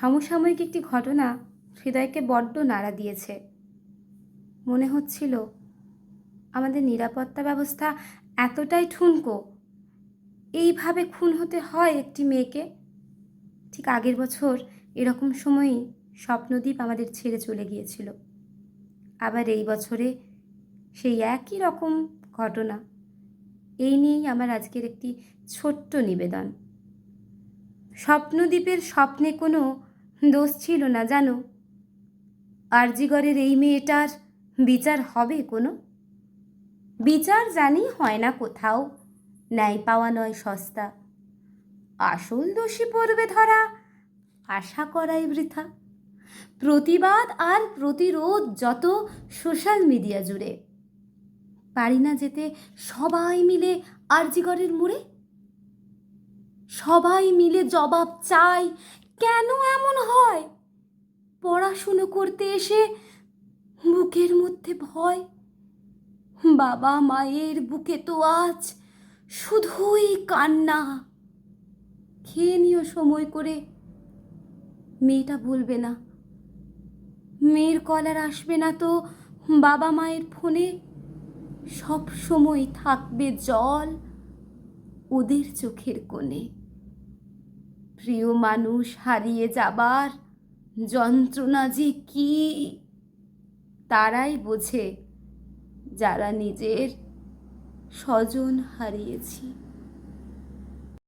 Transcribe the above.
সমসাময়িক একটি ঘটনা হৃদয়কে বড্ড নাড়া দিয়েছে। মনে হচ্ছিল, আমাদের নিরাপত্তা ব্যবস্থা এতটাই ঠুনকো। এইভাবে খুন হতে হয় একটি মেয়েকে? ঠিক আগের বছর এরকম সময়ই স্বপ্নদ্বীপ আমাদের ছেড়ে চলে গিয়েছিল। আবার এই বছরে সেই একই রকম ঘটনা। এই নিয়েই আমার আজকের একটি ছোট্ট নিবেদন। স্বপ্নদ্বীপের স্বপ্নে কোনো দোষ ছিল না, জানো? আরজিগড়ের এই মেয়েটার বিচার হবে কোনো? বিচার জানি হয় না কোথাও, ন্যায় পাওয়া নয় সস্তা। আসল দোষী পড়বে ধরা, আশা করাই বৃথা। প্রতিবাদ আর প্রতিরোধ যত সোশ্যাল মিডিয়া জুড়ে। পারি না যেতে সবাই মিলে আরজিগড়ের মুড়ে? সবাই মিলে জবাব চাই কেন এমন হয়? পড়াশুনো করতে এসে বুকের মধ্যে ভয়। বাবা মায়ের বুকে তো আজ শুধুই কান্না। খেয়ে নিও সময় করে। মেয়েটা বলবে না। মেয়ের কলার আসবে না তো বাবা মায়ের ফোনে। সব সময় থাকবে জল ওদের চোখের কোণে। প্রিয় মানুষ হারিয়ে যাবার যন্ত্রণা যে কি? তারাই বোঝে যারা নিজের স্বজন হারিয়েছি।